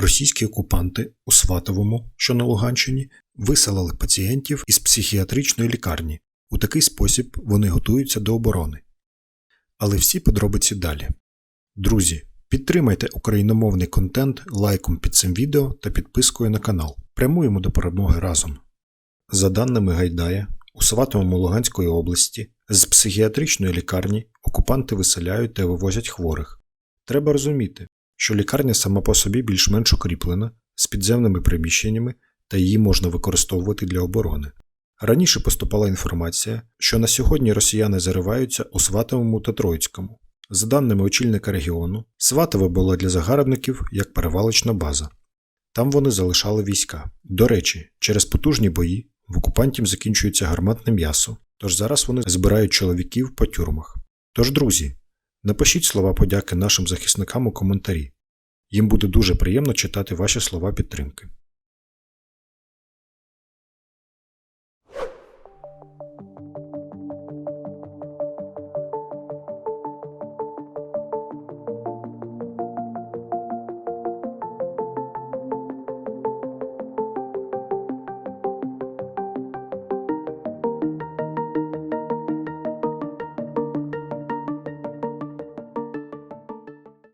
Російські окупанти у Сватовому, що на Луганщині, виселили пацієнтів із психіатричної лікарні. У такий спосіб вони готуються до оборони. Але всі подробиці далі. Друзі, підтримайте україномовний контент лайком під цим відео та підпискою на канал. Прямуємо до перемоги разом. За даними Гайдая, у Сватовому Луганської області з психіатричної лікарні окупанти виселяють та вивозять хворих. Треба розуміти, що лікарня сама по собі більш-менш укріплена з підземними приміщеннями та її можна використовувати для оборони. Раніше поступала інформація, що на сьогодні росіяни зариваються у Сватовому та Троїцькому. За даними очільника регіону, Сватове було для загарбників як перевалочна база. Там вони залишали війська. До речі, через потужні бої в окупантів закінчується гарматне м'ясо, тож зараз вони збирають чоловіків по тюрмах. Тож, друзі, напишіть слова подяки нашим захисникам у коментарі. Їм буде дуже приємно читати ваші слова підтримки.